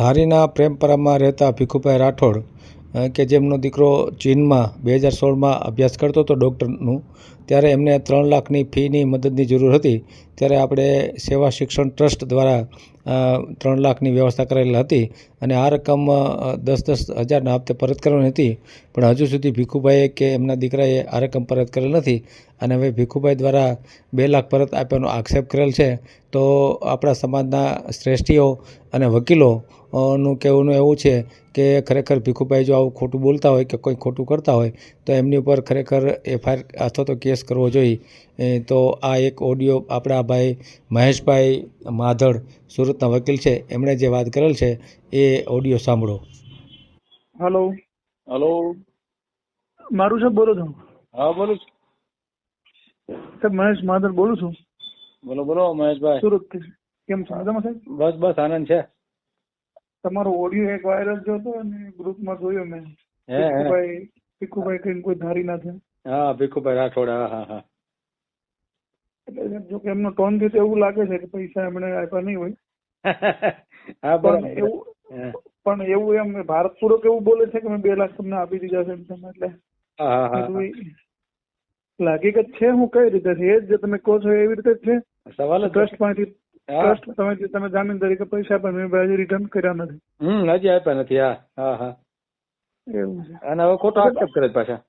ધારીના પ્રેમપરામાં રહેતા ભીખુભાઈ રાઠોડ કે જેમનો દીકરો ચીનમાં બે હજાર સોળમાં અભ્યાસ કરતો હતો ડૉક્ટરનું, ત્યારે એમને ત્રણ લાખની ફીની મદદની જરૂર હતી. ત્યારે આપણે સેવા શિક્ષણ ટ્રસ્ટ દ્વારા ત્રણ લાખની વ્યવસ્થા કરેલ હતી અને આ રકમ દસ દસ હજારના હપ્તે પરત કરવાની હતી. પણ હજુ સુધી ભીખુભાઈએ કે એમના દીકરાએ આ રકમ પરત કરેલ નથી અને હવે ભીખુભાઈ દ્વારા બે લાખ પરત આપ્યાનો આક્ષેપ કરેલ છે, તો આપણા સમાજના શ્રેષ્ઠીઓ અને વકીલો નું કહેવાનું એવું છે કે ખરેખર ભીખુભાઈ જો આવું ખોટું બોલતા હોય કે કોઈ ખોટું કરતા હોય, તો એમની ઉપર ખરેખર એફઆઈઆર અથવા તો કેસ કરવો જોઈએ. તો આ એક ઓડિયો આપણા ભાઈ મહેશભાઈ માધડ સુરતના વકીલ છે. એમણે જે વાત કરેલ છે એ ઓડિયો સાંભળો. હલો હલો મારું સાહેબ બોલો છું હા બોલું છું. સાહેબ મહેશ માધર બોલું છું. બોલો બોલો મહેશભાઈ. સુરત કેમ છો? મજામાં સાહેબ? બસ બસ આનંદ છે. તમારો ઓડિયો એક વાયરલ થયો હતો અને ગ્રુપમાં જોયો મેં. ભીખુભાઈ ભીખુભાઈ કઈ કોઈ ધારી ના છે હા ભીખુભાઈ રાઠોડ હા હા હા. એટલે જો કે એમનો ટોનથી તો એવું લાગે છે કે પૈસા એમણે આપ્યા નહીં હોય. હા પણ બરાબર એવું. પણ એવું એમ ભારતપૂર્વક એવું બોલે છે કે મેં બે લાખ તમને આપી દીધા છે એટલે કે છે હું કઈ રીતે છે? એ જ તમે કહો છો એવી રીતે છે. સવાલ ટ્રસ્ટમાંથી ટ્રસ્ટ તમે જે તમે જામીન તરીકે પૈસા પણ મેં હજી રિટર્ન કર્યા નથી. હમ હજી આપ્યા નથી હા હા હા. એવું છે. અને હવે ખોટો આક્ષેપ કરે પાછા.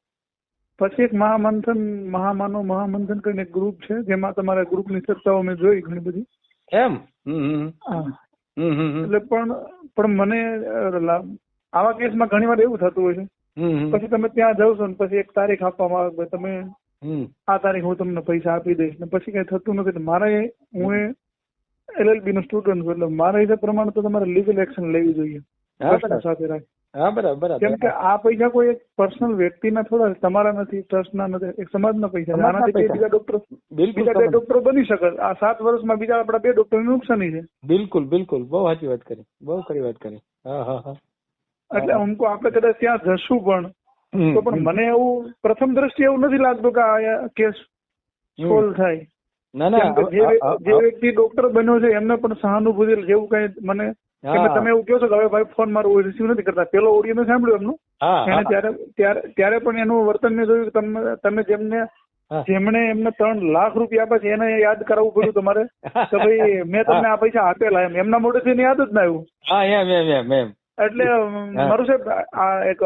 પછી એક મહામંથન મહામાનો મહામંથન કરીને એક ગ્રુપ છે જેમાં તમારા ગ્રુપની ચર્ચાઓ મેં જોઈ ઘણી બધી. એમ? એટલે પણ પણ મને આવા કેસમાં ઘણી વાર એવું થતું હોય છે. પછી તમે ત્યાં જાવ છો ને પછી એક તારીખ આપવામાં આવે તમે આ તારીખ હું તમને પૈસા આપી દઈશ ને પછી કઈ થતું નથી. મારે હું એલએલબી નો સ્ટુડન્ટ છું એટલે મારા હિસાબ પ્રમાણે તો તમારે લીગલ એક્શન લેવી જોઈએ. સાથે રાખી હા બરાબર કેમ કે આ પૈસા કોઈ એક પર્સનલ વ્યક્તિના થોડા તમારા નથી ટ્રસ્ટના નથી એક સમાજના પૈસા છે. આનાથી બીજા ડોક્ટર બીજા બે. ડોક્ટરો બની શકે. આ સાત વર્ષમાં બીજા આપણા બે ડોક્ટર નુકસાની છે. બિલકુલ બિલકુલ. બહુ સાચી વાત કરી. બહુ ખરી વાત કરી. હા હા હા. એટલે અમુક આપણે કદાચ ત્યાં જશું પણ તો પણ મને એવું પ્રથમ દ્રષ્ટિએ એવું નથી લાગતું કે આ કેસ સોલ સોલ્વ થાય. ના ના જે વ્યક્તિ ડોક્ટર બન્યો છે એમને પણ સહાનુભૂતિ જેવું કઈ મને કે તમે એવું કહો છો કે હવે ભાઈ ફોન મારો રિસીવ નથી કરતા. પેલો ઓડિયો મેં સાંભળ્યું એમનું. એને ત્યારે ત્યારે પણ એનું વર્તન મેં જોયું કે તમે જેમને જેમણે એમને ત્રણ લાખ રૂપિયા આપ્યા છે એને યાદ કરાવવું પડ્યું તમારે. કે ભાઈ મેં તમને આ પૈસા આપેલા એમ. એમના મોઢેથી યાદ જ ના આવ્યું. હા એમ એમ એમ એમ. એટલે મારું સાહેબ આ એક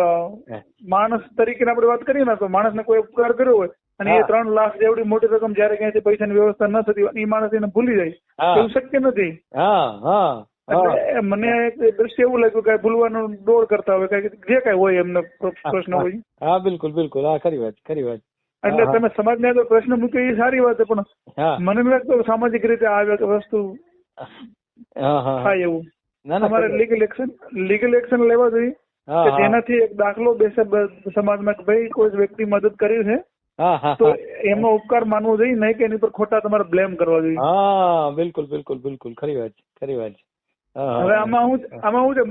માણસ તરીકે આપણે વાત કરીએ ને તો માણસને કોઈ ઉપકાર કર્યો હોય અને એ ત્રણ લાખ જેવડી મોટી રકમ જયારે ક્યાંયથી પૈસાની વ્યવસ્થા ન થતી એ માણસ એને ભૂલી જાય. એવું શક્ય નથી. હા હા. એટલે મને એક દ્રશ્ય એવું લાગ્યું કે ભૂલવાનું દોડ કરતા હોય કે જે કઈ હોય એમને પ્રશ્ન હોય. હા બિલકુલ બિલકુલ. હા ખરી વાત ખરી વાત. એટલે તમે સમાજને તો પ્રશ્ન મૂક્યો એ સારી વાત પણ મને લાગતું સામાજિક રીતે આ વસ્તુ. થાય એવું. ના ના તમારે લીગલ એક્શન લીગલ એક્શન લેવા જોઈએ. કે જેનાથી એક દાખલો બેસે સમાજમાં કે ભાઈ કોઈ વ્યક્તિ મદદ કરી છે તો. એમનો ઉપકાર માનવો જોઈએ નહીં કે એની પર ખોટા તમારે બ્લેમ કરવા જોઈએ. હા બિલકુલ બિલકુલ બિલકુલ. ખરી વાત ખરી વાત. છે. હવે આમાં હું આમાં હું છે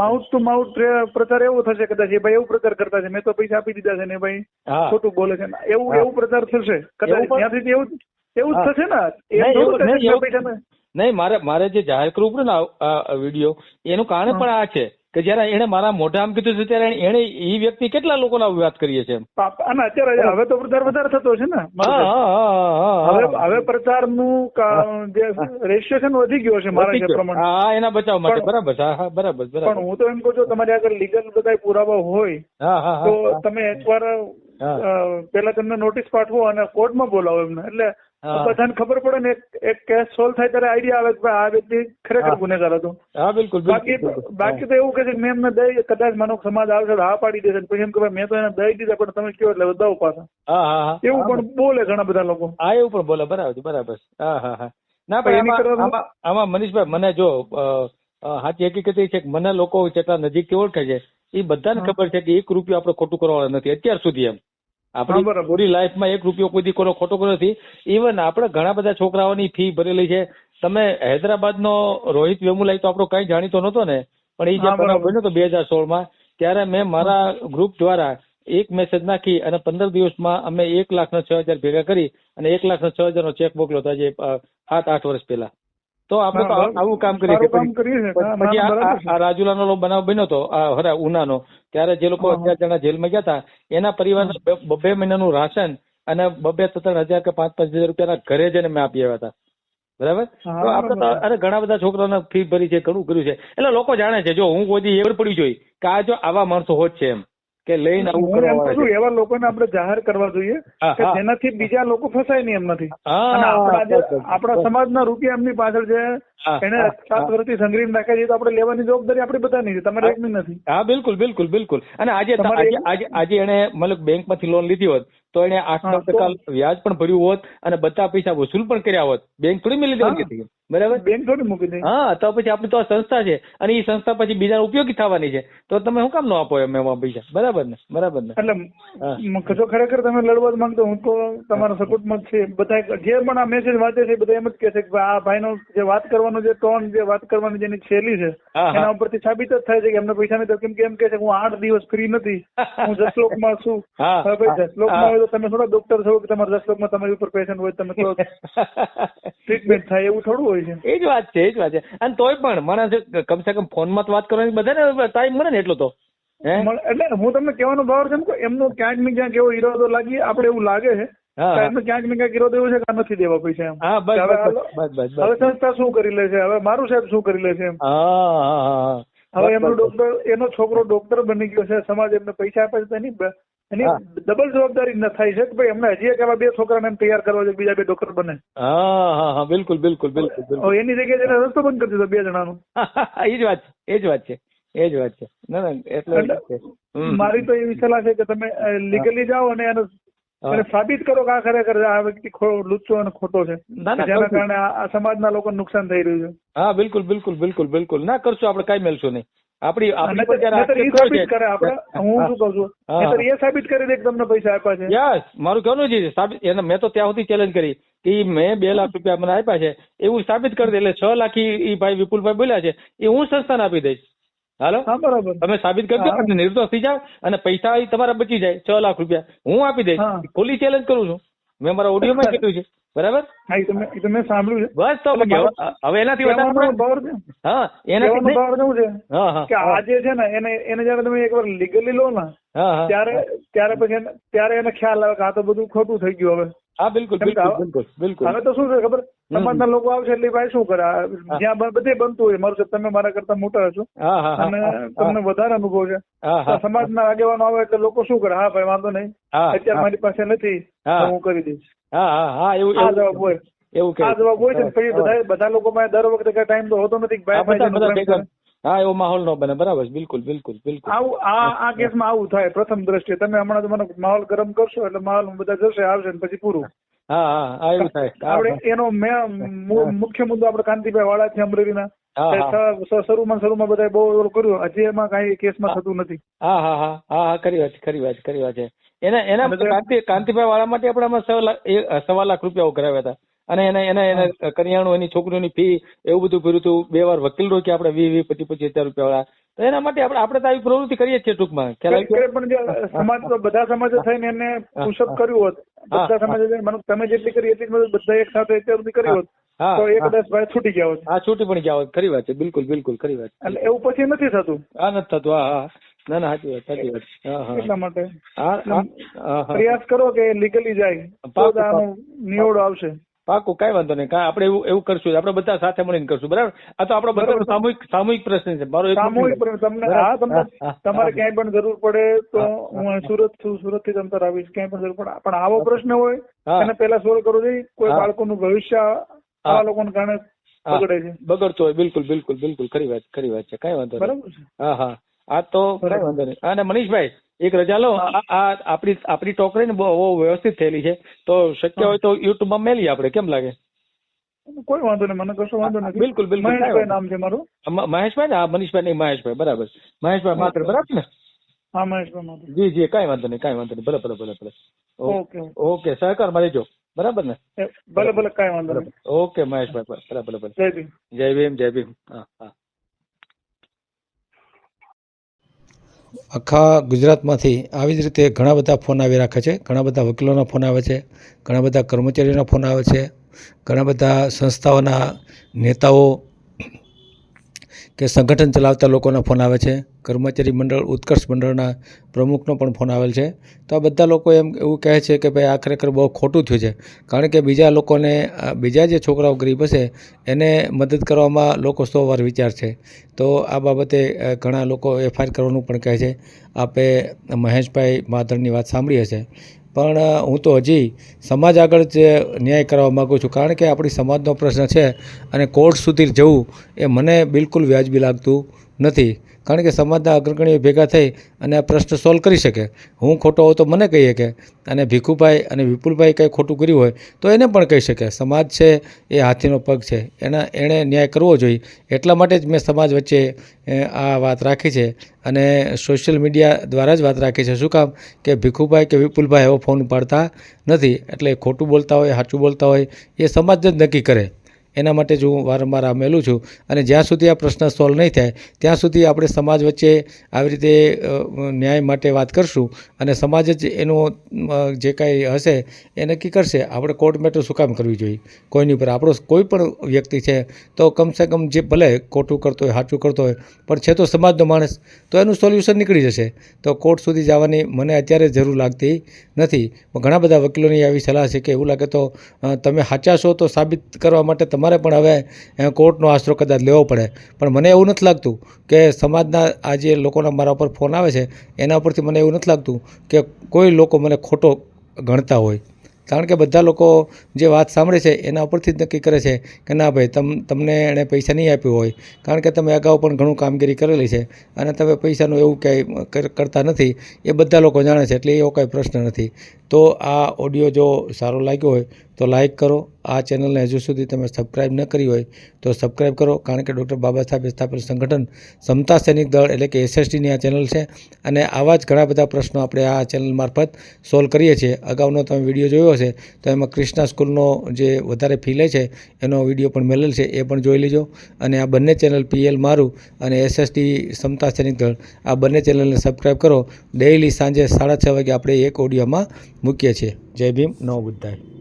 માઉથ ટુ માઉથ પ્રચાર એવો થશે કદાચ એ ભાઈ એવું પ્રચાર કરતા છે. મેં તો પૈસા આપી દીધા છે ને ભાઈ ખોટું બોલે છે. એવું એવું પ્રચાર થશે કદાચ. એવું ત્યાંથી એવું એવું જ થશે ને. નહીં, મારે મારે જે જાહેર કરવું પડે ને આ વીડિયો એનું કારણ પણ આ છે. કે જયારે એને મારા મોઢા આમ કીધું છે ત્યારે એને એ વ્યક્તિ કેટલા લોકોના વાત કરીએ છે અને અત્યારે હવે તો પ્રચાર વધારે થતો છે ને હવે પ્રચાર હવે પ્રચારનું જે રજીસ્ટ્રેશન વધી ગયો છે મારા પ્રમાણે. હા એના બચાવ માટે. બરાબર હા બરાબર બરાબર પણ હું તો એમ કહું છું તમારી આગળ લીગલ બધા પુરાવા હોય તો તમે એકવાર વાર પેલા તમને નોટિસ પાઠવો અને કોર્ટમાં બોલાવો એમને. એટલે. બધાને ખબર પડે ને એક- કેસ સોલ્વ થાય ત્યારે આઈડિયા આવે કે આ વ્યક્તિ ખરેખર. ગુનેગાર હતો. હા બિલકુલ બાકી. બાકી તો એવું કે છે મેં એમને દઈ કદાચ માનો સમાજ આવશે હા પાડી દેશે પછી એમ કે મેં તો એને દઈ દીધા પણ તમે કયો એટલે દઉં પાછા હા હા હા. એવું પણ બોલે ઘણા બધા લોકો. હા એવું પણ બોલે બરાબર છે, બરાબર હા હા હા. ના ભાઈ આમાં મનીષભાઈ મને જો સાચી હકીકત એ છે કે મને લોકો જેટલા નજીકથી ઓળખે છે. એ બધાને ખબર છે કે એક રૂપિયો આપણે ખોટું કરવાનો નથી અત્યાર સુધી એમ. આપણી. પૂરી લાઈફમાં એક રૂપિયો કોઈ દીકરો ખોટો કર્યો નથી. ઇવન આપણે ઘણા બધા છોકરાઓની ફી ભરેલી છે. તમે હૈદરાબાદનો રોહિત વેમુલાઈ તો આપણો કઈ જાણીતો નતો ને પણ એ જે બનાવ બન્યો તો બે હજાર સોળમાં ત્યારે મેં મારા ગ્રુપ દ્વારા એક મેસેજ નાખી અને પંદર દિવસમાં અમે એક લાખ ના છ હજાર ભેગા કરી અને એક લાખ ના છ હજાર નો ચેક મોકલ્યો હતો આજે સાત આઠ વર્ષ પહેલા. તો આપણે તો આવું કામ કરીએ પછી આ- રાજુલાનો બનાવ બન્યો હતો આ હરા ઉનાનો ત્યારે જે લોકો. અગિયાર જણા જેલમાં ગયા હતા એના પરિવારને બબે મહિનાનું રાશન અને બબે ત્રણ હજાર કે પાંચ પાંચ હજાર રૂપિયાના ઘરે જઈને મેં આપી આવ્યા હતા. બરાબર? તો આપણે તો અરે ઘણા બધા છોકરાઓને ફી ભરી છે ઘણું કર્યું છે. એટલે લોકો જાણે છે જો હું કોઈ દી એવર પડી જોઈ કે આ જો આવા માણસો હોત છે એમ. કે લઈને આવું કરવા. એવા લોકોને આપણે જાહેર કરવા જોઈએ કે જેનાથી બીજા લોકો ફસાય નહીં એમ નથી. આપણા. સમાજના રૂપિયા એમની પાછળ છે. એને સાત વર્ષથી સંગ્રહીને રાખ્યા છે તો આપણે લેવાની જવાબદારી આપણી બધાની છે. તમારે એકની નથી. હા બિલકુલ બિલકુલ બિલકુલ. અને આજે આજે આજે એને મતલબ બેંકમાંથી લોન લીધી હોત તો એને આઠ નવ ટકા વ્યાજ પણ ભર્યું હોત અને બધા પૈસા વસૂલ પણ કર્યા હોત. બેંક થોડી મિલી. દેવાની હતી બરાબર? બેંક થોડી મૂકી દે. હા તો પછી આપણી તો આ સંસ્થા છે. અને એ સંસ્થા પછી બીજાને ઉપયોગી થવાની છે. તો તમે શું કામ નો આપો એમ એમાં પૈસા? બરાબર ને? બરાબર ને? એટલે જો ખરેખર તમે લડવા માંગતો હું તો તમારા સપોર્ટમાં છે. બધા જે પણ આ મેસેજ વાંચે છે બધા એમ જ કહે છે કે ભાઈ આ ભાઈનો જે વાત કરવાનો જે ટોન જે વાત કરવાની જેની શૈલી છે. એના ઉપરથી સાબિત જ થાય છે કે એમને પૈસા નહીં કેમ કે એમ કે છે હું આઠ દિવસ ફ્રી નથી. હું જસલોકમાં છું. હા, હવે ભાઈ હા, જસલોકમાં હોય તો તમે થોડા ડોક્ટર છો કે તમારા જસલોકમાં તમારી ઉપર પેશન્ટ હોય તમે થોડો ટ્રીટમેન્ટ થાય એવું થોડું હોય. છે. એ જ વાત છે એ જ વાત છે. અને તોય પણ માણસ કમસે કમ ફોનમાં તો વાત કરવાની બધાને ટાઈમ મળે ને એટલો તો. એટલે હું તમને કહેવાનો ભાવ છે કે એમનો ક્યાંક ને ક્યાંક એવો ઈરાદો લાગી આપણે એવું લાગે છે. ક્યાંક ને ક્યાંક ઈરાદો એવો છે કે નથી દેવા પૈસા એમ. હા હવે સંસ્થા શું કરી લે છે? હવે મારું સાહેબ શું કરી લે છે એમ? હવે એમનો. ડોક્ટર એનો છોકરો ડોક્ટર બની ગયો છે સમાજ એમને પૈસા આપે છે એની એની. ડબલ જવાબદારી ન થાય. છે કે ભાઈ અમને હજી એક એવા બે છોકરાને એમ તૈયાર કરવા છે બીજા બે ડોક્ટર બને. હા હા હા બિલકુલ બિલકુલ બિલકુલ એની જગ્યાએ રસ્તો બંધ કરી દીધો બે જણાનો. એ જ વાત છે એ જ વાત છે એ જ વાત છે. ના ના એટલે. મારી તો એવી સલાહ છે કે તમે લીગલી જાઓ અને એનો હા. સાબિત કરો કે આ ખરેખર આ વ્યક્તિ લુચ્ચો અને ખોટો છે. જેના કારણે આ આ સમાજના લોકોને નુકસાન થઈ રહ્યું છે. હા બિલકુલ બિલકુલ બિલકુલ બિલકુલ. ના કરશું આપણે કઈ મેલશું નહીં. આપણી આપણી પર જયારે એ સાબિત કરે આપણે હું. શું કહું છું? એ સાબિત કરી દે કે તમને પૈસા આપ્યા છે. યસ મારું કહેવાનું છે. સાબિત એને મેં તો ત્યાં સુધી ચેલેન્જ કરી કે મેં બે લાખ રૂપિયા મને આપ્યા છે. એવું સાબિત કરી દે એટલે છ લાખ ઈ ઈ ભાઈ વિપુલભાઈ બોલ્યા છે. એ હું સંસ્થાને આપી દઈશ. હાલો? હા બરાબર. તમે સાબિત કરજો. અને નિર્દોષ થઈ જાવ અને પૈસા તમારા બચી જાય છ લાખ રૂપિયા. હું આપી દઈશ. ખુલ્લી ચેલેન્જ કરું છું. મેં મારા ઓડિયોમાં કીધું છે. બરાબર? હા એ તો મેં એ તો મેં સાંભળ્યું છે. બસ તો હવે- એનાથી વધારે હા એનાથી છે કે આ જે છે ને એને એને જયારે તમે એકવાર લીગલી લો ને ત્યારે ત્યારે પછી ત્યારે એને ખ્યાલ આવે કે આ તો બધું ખોટું થઈ ગયું હવે. હા બિલકુલ બિલકુલ બિલકુલ બિલકુલ. હવે તો શું છે ખબર? સમાજના લોકો આવશે એટલે ભાઈ શું કરે? જ્યાં બધે બનતું હોય મારું તમે મારા કરતા મોટા હશો અને તમને વધારે અનુભવ છે. સમાજના આગેવાનો આવે એટલે લોકો શું કરે? હા ભાઈ વાંધો નહીં. અત્યારે મારી પાસે નથી હું. કરી દઈશ. આ જવાબ હોય. એવું કે આ જવાબ હોય છે પછી બધા બધા લોકો દર વખતે કઈ ટાઈમ તો હોતો નથી ભાઈ. હા એવો માહોલ નો બને. બરાબર છે. બિલકુલ બિલકુલ બિલકુલ. આવું આ આ કેસમાં આવું થાય પ્રથમ દ્રષ્ટિએ. તમે હમણાં તો મને માહોલ ગરમ કરશો એટલે માહોલ બધા જશે આવશે પછી પૂરું. આપણે એનો મુખ્ય મુદ્દો આપણે કાંતિભાઈ વાળા છે અમરેલીના શરૂમાં શરૂમાં બધા બહુ કર્યું. હજી એમાં કઈ કેસમાં થતું નથી. હા હા હા. હા હા ખરી વાત ખરી વાત ખરી વાત છે. એના એના કાંતિ કાંતિભાઈ વાળા માટે આપણે આમાં સવા લાખ સવા લાખ રૂપિયા કરાવ્યા હતા. અને એને એના એને કરિયાણું એની છોકરીઓની ફી એવું બધું ભર્યું હતું. બે વાર વકીલ રોક્યા આપણે વીસ વીસ પચીસ પચીસ હજાર રૂપિયા વાળા. તો એના માટે આપણે આપણે તો આવી પ્રવૃત્તિ કરીએ છીએ ટૂંકમાં? પણ જે સમાજ તો બધા સમાજ થઈને એને પુશઅપ કર્યું હોત બધા સમાજ મને તમે જેટલી કરી એટલી મદદ બધા એક સાથે અત્યાર સુધી કરી હોત. તો એ દસ કદાચ ભાઈ છૂટી ગયા હોત. હા છૂટી પણ ગયા હોત. ખરી વાત છે. બિલકુલ બિલકુલ ખરી વાત છે. એટલે એવું પછી નથી થતું. આ નથી થતું. હા હા. ના ના સાચી વાત સાચી વાત. એટલા માટે. પ્રયાસ કરો કે લીગલી જાય. તો નિયોડો આવશે. પાકું કઈ વાંધો નહીં. કાંઈ આપણે એવું એવું કરશું આપણે બધા સાથે મળીને કરશું બરાબર? આ તો આપણો બધાનો સામૂહિક સામૂહિક પ્રશ્ન છે. મારો સામૂહિક તમને બરાબર. હા તમને તમારે ક્યાંય પણ જરૂર પડે તો હું સુરત છું સુરતથી તમતાર આવીશ. ક્યાંય પણ જરૂર પડે. પણ આવો પ્રશ્ન હોય અને એને પહેલા સોલ્વ કરવો જોઈએ. કોઈ. બાળકોનું ભવિષ્ય આવા લોકોને કારણે. બગડે છે. બગડતો હોય. બિલકુલ બિલકુલ બિલકુલ. ખરી વાત ખરી વાત છે. કઈ વાંધો બરાબર હા હા. આ તો કઈ વાંધો નહીં. અને મનીષભાઈ એક રજા લો. આ આપણી આપણી ટોકરી ને બહુ વ્યવસ્થિત થયેલી છે. તો શક્ય હોય તો યુટ્યુબમાં મેલી આપણે કેમ લાગે? કોઈ વાંધો નહીં મને કશો વાંધો નથી. બિલકુલ, બિલકુલ. મહેશભાઈ નામ છે મારું. મહેશભાઈ ને? હા મનીષભાઈ નહીં મહેશભાઈ બરાબર. મહેશભાઈ માત્ર બરાબર ને? હા મહેશભાઈ જી જી કઈ વાંધો નહીં કઈ વાંધો નહીં. ભલે ભલે ભલે ભલે. Okay okay. સહકાર સહકારમાં જો બરાબર ને? ભલે ભલે કાંઈ વાંધો નહીં. ઓકે મહેશભાઈ ભલે ભલે ભલે. જય ભીમ. જય ભીમ જય ભીમ. હા હા. આખા ગુજરાતમાંથી આવી જ રીતે ઘણા બધા ફોન આવી રાખે છે. ઘણા બધા વકીલોના ફોન આવે છે. ઘણા બધા કર્મચારીઓના ફોન આવે છે. ઘણા બધા સંસ્થાઓના નેતાઓ કે સંગઠન ચલાવતા લોકોના ફોન આવે છે. કર્મચારી મંડળ, ઉત્કર્ષ મંડળના પ્રમુખનો પણ ફોન આવેલ છે. તો આ બધા લોકો એમ એવું કહે છે કે ભાઈ આ ખરેખર બહુ ખોટું થયું છે. કારણ કે બીજા લોકોને બીજા જે છોકરાઓ ગરીબ હશે, એને મદદ કરવામાં લોકો સો વાર વિચાર છે. તો આ બાબતે ઘણા લોકો એફઆઈઆર કરવાનું પણ કહે છે. આપે મહેશભાઈ માધણની વાત સાંભળી હશે. પણ હું તો હજી સમાજ આગળ જ ન્યાય કરવા માગું છું, કારણ કે આપણી સમાજનો પ્રશ્ન છે અને કોર્ટ સુધી જવું એ મને બિલકુલ વ્યાજબી લાગતું નથી. કારણ કે સમાજના અગ્રગણીઓ ભેગા થઈ અને આ પ્રશ્ન સોલ્વ કરી શકે. હું ખોટો હોઉં તો મને કહીએ કે અને ભીખુભાઈ અને વિપુલભાઈ કંઈ ખોટું કર્યું હોય તો એને પણ કહી શકે. સમાજ છે, એ હાથીનો પગ છે. એના, એણે ન્યાય કરવો જોઈએ. એટલા માટે જ મેં સમાજ વચ્ચે આ વાત રાખી છે. અને સોશિયલ મીડિયા દ્વારા જ વાત રાખી છે. શું કામ? કે ભીખુભાઈ કે વિપુલભાઈ એવો ફોન ઉપાડતા નથી. એટલે ખોટું બોલતા હોય, સાચું બોલતા હોય, એ સમાજ જ નક્કી કરે. એના માટે જ હું વારંવાર આ મેલું છું. અને જ્યાં સુધી આ પ્રશ્ન સોલ્વ નહીં થાય, ત્યાં સુધી આપણે સમાજ વચ્ચે આવી રીતે ન્યાય માટે વાત કરશું અને સમાજ જ એનું જે કાંઈ હશે એ નક્કી કરશે. આપણે કોર્ટ મેટર શું કામ કરવી જોઈએ? કોઈની ઉપર આપણો કોઈ પણ વ્યક્તિ છે, તો કમસે કમ જે ભલે ખોટું કરતો હોય, સાચું કરતો હોય, પણ છે તો સમાજનો માણસ, તો એનું સોલ્યુશન નીકળી જશે. તો કોર્ટ સુધી જવાની મને અત્યારે જરૂર લાગતી નથી. ઘણા બધા વકીલોની આવી સલાહ છે કે એવું લાગે તો તમે સાચા છો તો સાબિત કરવા માટે તમારે પણ હવે કોર્ટનો આશરો કદાચ લેવો પડે. પણ મને એવું નથી લાગતું કે સમાજના આ જે લોકોના મારા ઉપર ફોન આવે છે, એના ઉપરથી મને એવું નથી લાગતું કે કોઈ લોકો મને ખોટો ગણતા હોય. કારણ કે બધા લોકો જે વાત સાંભળે છે, એના ઉપરથી જ નક્કી કરે છે કે ના ભાઈ, તમ, તમને એણે પૈસા નહીં આપ્યો હોય. કારણ કે તમે અગાઉ પણ ઘણું કામગીરી કરેલી છે અને તમે પૈસાનું એવું ક્યાંય કરતા નથી, એ બધા લોકો જાણે છે, એટલે એવો કાંઈ પ્રશ્ન નથી. તો આ ઓડિયો જો સારો લાગ્યો હોય તો લાઇક કરો. આ ચેનલને હજુ સુધી તમે સબસ્ક્રાઇબ ન કરી હોય તો સબસ્ક્રાઇબ કરો. કારણ કે ડૉક્ટર બાબા સાહેબ સ્થાપેલ સંગઠન સમતા સૈનિક દળ એટલે કે એસએસટીની આ ચેનલ છે. અને આવા જ ઘણા બધા પ્રશ્નો આપણે આ ચેનલ મારફત સોલ્વ કરીએ છીએ. અગાઉનો તમે વીડિયો જોયો હશે તો એમાં ક્રિષ્ના સ્કૂલનો જે વધારે ફી લે છે, એનો વીડિયો પણ મેલેલ છે, એ પણ જોઈ લેજો. અને આ બંને ચેનલ પીએલ મારું અને એસએસટી સમતા સૈનિક દળ, આ બંને ચેનલને સબસ્ક્રાઇબ કરો. ડેઇલી સાંજે સાડા છ વાગે આપણે એક ઓડિયોમાં મૂકીએ છીએ. જય ભીમ, નવ બુદ્ધાય.